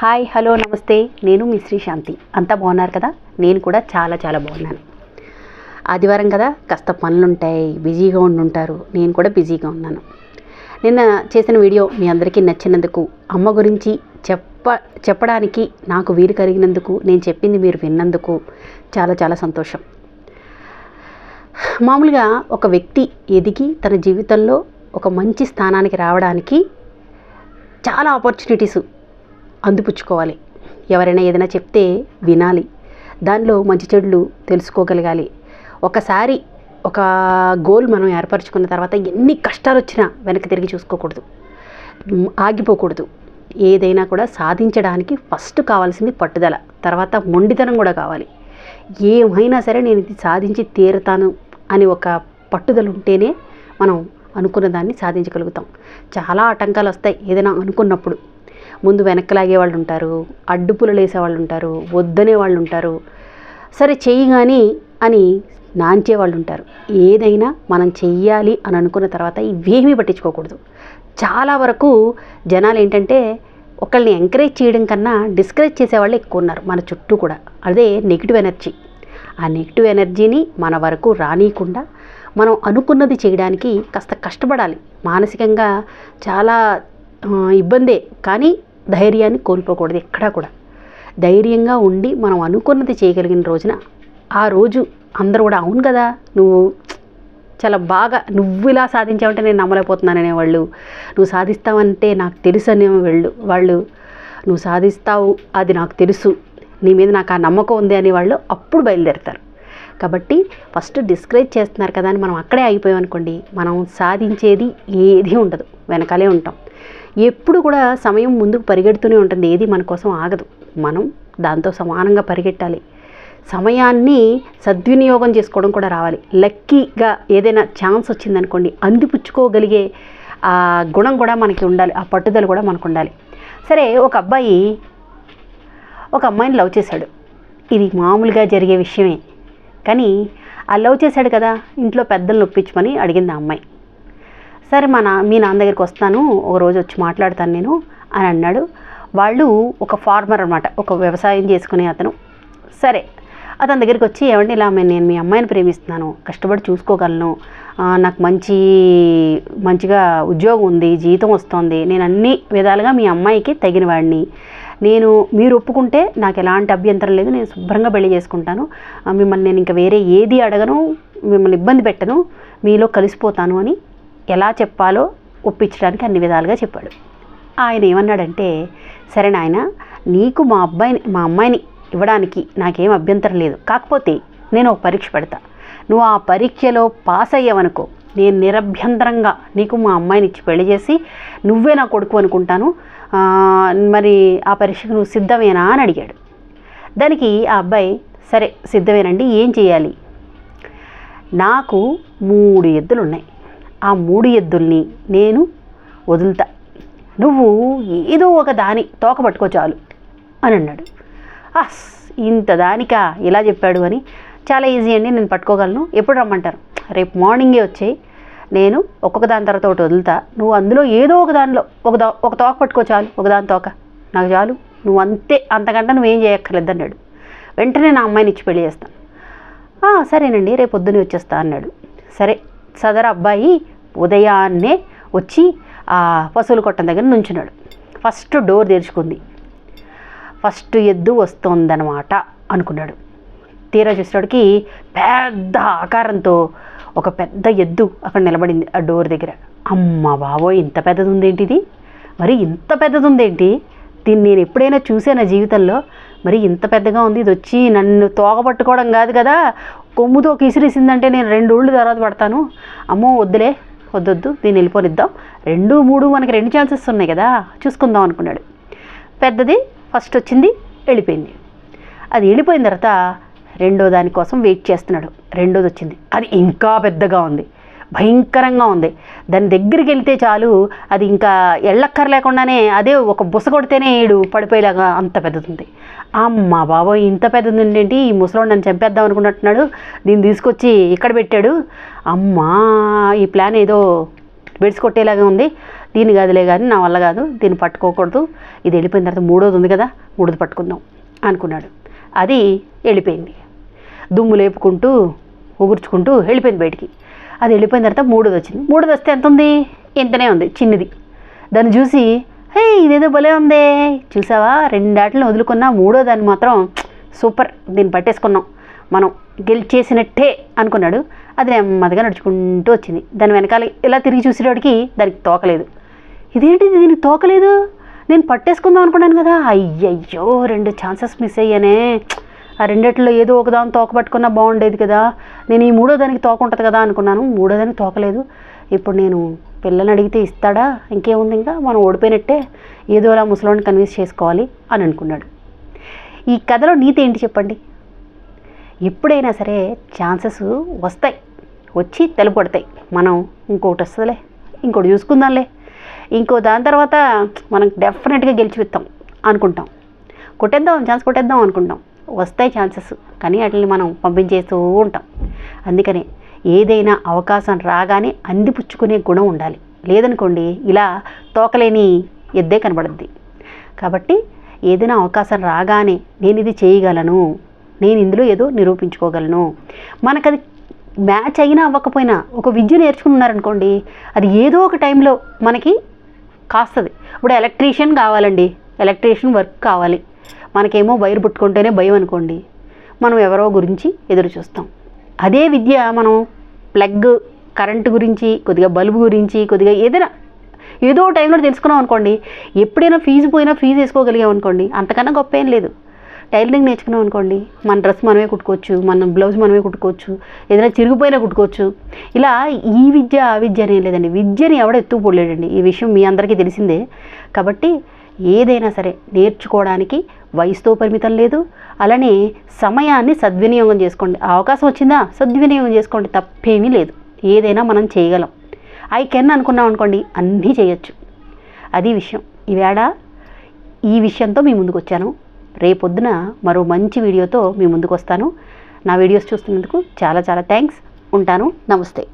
Hi hello నమస్తే. నేను మీ శ్రీశాంతి అంతా బాగున్నారు కదా? నేను కూడా చాలా చాలా బాగున్నాను. ఆదివారం కదా? కాస్త పనులుంటాయి. బిజీగా ఉండుంటారు. నేను కూడా బిజీగా ఉన్నాను. నిన్న చేసిన వీడియో మీ అందరికీ నచ్చినందుకు అమ్మ గురించి చెప్ప చెప్పడానికి నాకు వీలు కలిగినందుకు నేను చెప్పింది మీరు విన్నందుకు చాలా చాలా సంతోషం. మామూలుగా ఒక వ్యక్తి ఎదిగి తన జీవితంలో ఒక మంచి స్థానానికి రావడానికి చాలా ఆపర్చునిటీస్ అందిపుచ్చుకోవాలి. ఎవరైనా ఏదైనా చెప్తే వినాలి. దానిలో మంచి చెడులు తెలుసుకోగలగాలి. ఒకసారి ఒక గోల్ మనం ఏర్పరచుకున్న తర్వాత ఎన్ని కష్టాలు వచ్చినా వెనక్కి తిరిగి చూసుకోకూడదు. ఆగిపోకూడదు. ఏదైనా కూడా సాధించడానికి ఫస్ట్ కావాల్సింది పట్టుదల. తర్వాత మొండితనం కూడా కావాలి. ఏమైనా సరే నేను ఇది సాధించి తీరుతాను అని ఒక పట్టుదల ఉంటేనే మనం అనుకున్న దాన్ని సాధించగలుగుతాం. చాలా ఆటంకాలు వస్తాయి ఏదైనా అనుకున్నప్పుడు. ముందు వెనక్కి లాగే వాళ్ళు ఉంటారు అడ్డుపులు వేసే వాళ్ళు ఉంటారు వద్దనే వాళ్ళు ఉంటారు. సరే చెయ్యి కానీ అని నాంచే వాళ్ళు ఉంటారు. ఏదైనా మనం చెయ్యాలి అని అనుకున్న తర్వాత ఇవేమీ పట్టించుకోకూడదు. చాలా వరకు జనాలు ఏంటంటే ఒకళ్ళని ఎంకరేజ్ చేయడం కన్నా డిస్కరేజ్ చేసేవాళ్ళు ఎక్కువ ఉన్నారు మన చుట్టూ కూడా. అదే నెగిటివ్ ఎనర్జీ ఆ నెగిటివ్ ఎనర్జీని మన వరకు రానియకుండా మనం అనుకున్నది చేయడానికి కాస్త కష్టపడాలి. మానసికంగా చాలా ఇబ్బందే. కానీ ధైర్యాన్ని కోల్పోకూడదు ఎక్కడా కూడా. ధైర్యంగా ఉండి మనం అనుకున్నది చేయగలిగిన రోజున ఆ రోజు అందరూ కూడా అవును కదా నువ్వు చాలా బాగా నువ్వు ఇలా సాధించావంటే నేను నమ్మలేకపోతున్నాను అనేవాళ్ళు. నువ్వు సాధిస్తావంటే నాకు తెలుసు అనే వాళ్ళు వాళ్ళు నువ్వు సాధిస్తావు అది నాకు తెలుసు నీ మీద నాకు ఆ నమ్మకం ఉంది అనేవాళ్ళు అప్పుడు బయలుదేరుతారు. కాబట్టి ఫస్ట్ డిస్కరేజ్ చేస్తున్నారు కదా అని మనం అక్కడే అయిపోయాం అనుకోండి మనం సాధించేది ఏది ఉండదు వెనకాలే ఉంటాం. ఎప్పుడు కూడా సమయం ముందుకు పరిగెడుతూనే ఉంటుంది. ఏది మన కోసం ఆగదు. మనం దాంతో సమానంగా పరిగెట్టాలి. సమయాన్ని సద్వినియోగం చేసుకోవడం కూడా రావాలి. లక్కీగా ఏదైనా ఛాన్స్ వచ్చిందనుకోండి అందిపుచ్చుకోగలిగే ఆ గుణం కూడా మనకి ఉండాలి. ఆ పట్టుదల కూడా మనకు ఉండాలి. సరే ఒక అబ్బాయి ఒక అమ్మాయిని లవ్ చేశాడు. ఇది మామూలుగా జరిగే విషయమే. కానీ ఆ లవ్ చేశాడు కదా ఇంట్లో పెద్దలు నొప్పించమని అడిగింది ఆ అమ్మాయి. సరే మా నా మీ నాన్న దగ్గరికి వస్తాను ఒక రోజు వచ్చి మాట్లాడతాను నేను అని అన్నాడు. వాళ్ళు ఒక ఫార్మర్ అనమాట ఒక వ్యవసాయం చేసుకునే అతను. సరే అతని దగ్గరికి వచ్చి ఏమండి ఇలా నేను మీ అమ్మాయిని ప్రేమిస్తున్నాను కష్టపడి చూసుకోగలను నాకు మంచి మంచిగా ఉద్యోగం ఉంది జీతం వస్తుంది నేను అన్ని విధాలుగా మీ అమ్మాయికి తగిన వాడిని నేను మీరు ఒప్పుకుంటే నాకు ఎలాంటి అభ్యంతరం లేదు నేను శుభ్రంగా పెళ్ళి చేసుకుంటాను. మిమ్మల్ని నేను ఇంకా వేరే ఏది అడగను మిమ్మల్ని ఇబ్బంది పెట్టను మీలో కలిసిపోతాను అని ఎలా చెప్పాలో ఒప్పించడానికి అన్ని విధాలుగా చెప్పాడు. ఆయన ఏమన్నాడంటే సరే నాయన నీకు మా అబ్బాయిని మా అమ్మాయిని ఇవ్వడానికి నాకేం అభ్యంతరం లేదు. కాకపోతే నేను ఒక పరీక్ష పెడతా. నువ్వు ఆ పరీక్షలో పాస్ అయ్యావనుకో నేను నిరభ్యంతరంగా నీకు మా అమ్మాయిని ఇచ్చి పెళ్ళి చేసి నువ్వే నా కొడుకు అనుకుంటాను. మరి ఆ పరీక్షకు నువ్వు సిద్ధమేనా? అని అడిగాడు. దానికి ఆ అబ్బాయి సరే సిద్ధమేనండి ఏం చేయాలి? నాకు మూడు ఎద్దులు ఉన్నాయి ఆ మూడు ఎద్దుల్ని నేను వదులుతా. నువ్వు ఏదో ఒక దాని తోక పట్టుకో చాలు అని అన్నాడు. అస్ ఇంత దానికా? ఇలా చెప్పాడు అని. చాలా ఈజీ అండి నేను పట్టుకోగలను. ఎప్పుడు రమ్మంటారు? రేపు మార్నింగే వచ్చేయి. నేను ఒక్కొక్క దాని తర్వాత ఒకటి వదులుతా. నువ్వు అందులో ఏదో ఒక దానిలో ఒక దో ఒక తోక పట్టుకో చాలు ఒక దాని తోక. నాకు చాలు నువ్వు అంతే అంతకంటే నువ్వేం చేయక్కర్లేదు అన్నాడు. వెంటనే నా అమ్మాయిని ఇచ్చి పెళ్ళి చేస్తాను సరేనండి రేపు పొద్దునే వచ్చేస్తా అన్నాడు. సరే సదరు అబ్బాయి ఉదయాన్నే వచ్చి ఆ పశువుల కొట్టం దగ్గర నుంచున్నాడు. ఫస్ట్ డోర్ తెరుచుకుంది. ఫస్ట్ ఎద్దు వస్తోందనమాట అనుకున్నాడు. తీరా చూసేవాడికి పెద్ద ఆకారంతో ఒక పెద్ద ఎద్దు అక్కడ నిలబడింది ఆ డోర్ దగ్గర. అమ్మ బాబోయ్ ఇంత పెద్దది ఉందేంటి ఇది మరి ఇంత పెద్దది ఉందేంటి దీన్ని నేను ఎప్పుడైనా చూసానా జీవితంలో? మరి ఇంత పెద్దగా ఉంది ఇది వచ్చి నన్ను తోగబట్టుకోవడం కాదు కదా. కొమ్ముతో కిసిరిసిందంటే నేను రెండు ఊళ్ళు తర్వాత పడతాను. అమ్మో వద్దులే వద్దొద్దు దీన్ని వెళ్ళిపోనిద్దాం. రెండు మూడు మనకి రెండు ఛాన్సెస్ ఉన్నాయి కదా చూసుకుందాం అనుకున్నాడు. పెద్దది ఫస్ట్ వచ్చింది వెళ్ళిపోయింది. అది వెళ్ళిపోయిన తర్వాత రెండో దానికోసం వెయిట్ చేస్తున్నాడు. రెండోది వచ్చింది. అది ఇంకా పెద్దగా ఉంది. భయంకరంగా ఉంది. దాని దగ్గరికి వెళ్తే చాలు అది ఇంకా ఎళ్ళక్కర్ లేకుండానే అదే ఒక బుస కొడితేనే ఏడు పడిపోయేలాగా అంత పెద్దది అమ్మా అమ్మ బాబోయ్ ఇంత పెద్దది ఏంటి ఈ ముసలోడు నన్ను చంపేద్దాం అనుకున్నట్టున్నాడు. దీన్ని తీసుకొచ్చి ఇక్కడ పెట్టాడు. అమ్మా ఈ ప్లాన్ ఏదో బెడ్స్ కొట్టేలాగా ఉంది. దీని కాదులే కానీ నా వల్ల కాదు దీన్ని పట్టుకోకూడదు. ఇది వెళ్ళిపోయిన తర్వాత మూడోది ఉంది కదా మూడోది పట్టుకుందాం అనుకున్నాడు. అది వెళ్ళిపోయింది. దుమ్ము లేపుకుంటూ ఉగుర్చుకుంటూ వెళ్ళిపోయింది బయటికి. అది వెళ్ళిపోయిన తర్వాత మూడోది వచ్చింది. మూడోది వస్తే ఎంత ఉంది? ఇంతనే ఉంది చిన్నది. దాన్ని చూసి హే ఇదేదో భలే ఉందే. చూసావా? రెండాటిని వదులుకున్నా మూడో దాన్ని మాత్రం సూపర్ దీన్ని పట్టేసుకున్నాం. మనం గెలిచేసినట్టే అనుకున్నాడు. అది నెమ్మదిగా నడుచుకుంటూ వచ్చింది. దాని వెనకాల ఇలా తిరిగి చూసేటోడికి దానికి తోకలేదు. ఇదేంటిది? దీనికి తోకలేదు? నేను పట్టేసుకుందాం అనుకున్నాను కదా. అయ్యయ్యో రెండు ఛాన్సెస్ మిస్ అయ్యానే. ఆ రెండిట్లో ఏదో ఒక దాని తోక పట్టుకున్నా బాగుండేది కదా. నేను ఈ మూడో దానికి తోక ఉంటుంది కదా అనుకున్నాను. మూడో దానికి తోకలేదు. ఇప్పుడు నేను పిల్లని అడిగితే ఇస్తాడా? ఇంకేముంది ఇంకా? మనం ఓడిపోయినట్టే ఏదో అలా ముసలోని కన్విన్స్ చేసుకోవాలి అని అనుకున్నాడు. ఈ కథలో నీతి ఏంటి చెప్పండి? ఎప్పుడైనా సరే ఛాన్సెస్ వస్తాయి. వచ్చి తెలుపడతాయి. మనం ఇంకోటి వస్తుందిలే. ఇంకోటి చూసుకుందాంలే. ఇంకో దాని తర్వాత మనం డెఫినెట్గా గెలిచిపిస్తాం అనుకుంటాం. కొట్టేద్దాం. ఛాన్స్ కొట్టేద్దాం అనుకుంటాం. వస్తాయి ఛాన్సెస్ కానీ వాటిని మనం పంపించేస్తూ ఉంటాం. అందుకనే ఏదైనా అవకాశం రాగానే అందిపుచ్చుకునే గుణం ఉండాలి. లేదనుకోండి ఇలా తోకలేని ఎద్దే కనబడుద్ది. కాబట్టి ఏదైనా అవకాశం రాగానే నేను ఇది చేయగలను నేను ఇందులో ఏదో నిరూపించుకోగలను. మనకది మ్యాచ్ అయినా అవ్వకపోయినా ఒక విద్య నేర్చుకున్నారనుకోండి అది ఏదో ఒక టైంలో మనకి కాస్తుంది. ఇప్పుడు ఎలక్ట్రీషియన్ కావాలండి ఎలక్ట్రీషియన్ వర్క్ కావాలి. మనకేమో వైర్ పుట్టుకుంటేనే భయం అనుకోండి. మనం ఎవరో గురించి ఎదురు చూస్తాం. అదే విద్య మనం ప్లగ్ కరెంటు గురించి కొద్దిగా బల్బు గురించి కొద్దిగా ఏదైనా ఏదో టైంలో తెలుసుకున్నాం అనుకోండి. ఎప్పుడైనా ఫీజు పోయినా ఫీజు వేసుకోగలిగాం అనుకోండి. అంతకన్నా గొప్ప ఏం లేదు. టైలరింగ్ నేర్చుకున్నాం అనుకోండి. మన డ్రెస్ మనమే కుట్టుకోవచ్చు మన బ్లౌజ్ మనమే కుట్టుకోవచ్చు ఏదైనా చిరిగిపోయినా కుట్టుకోవచ్చు. ఇలా ఈ విద్య ఆ విద్య అనే లేదండి. విద్యని ఎవడ ఎత్తుకుపోలేడండి ఈ విషయం మీ అందరికీ తెలిసిందే. కాబట్టి ఏదైనా సరే నేర్చుకోవడానికి వయసుతో పరిమితం లేదు. అలానే సమయాన్ని సద్వినియోగం చేసుకోండి. అవకాశం వచ్చిందా? సద్వినియోగం చేసుకోండి. తప్పేమీ లేదు. ఏదైనా మనం చేయగలం. ఐ కెన్ అనుకున్నాం అనుకోండి. అన్నీ చేయొచ్చు. అది విషయం. ఈవేళ ఈ విషయంతో మీ ముందుకు వచ్చాను. రేపొద్దున మరో మంచి వీడియోతో మీ ముందుకు వస్తాను. నా వీడియోస్ చూస్తున్నందుకు చాలా చాలా థ్యాంక్స్ ఉంటాను. నమస్తే.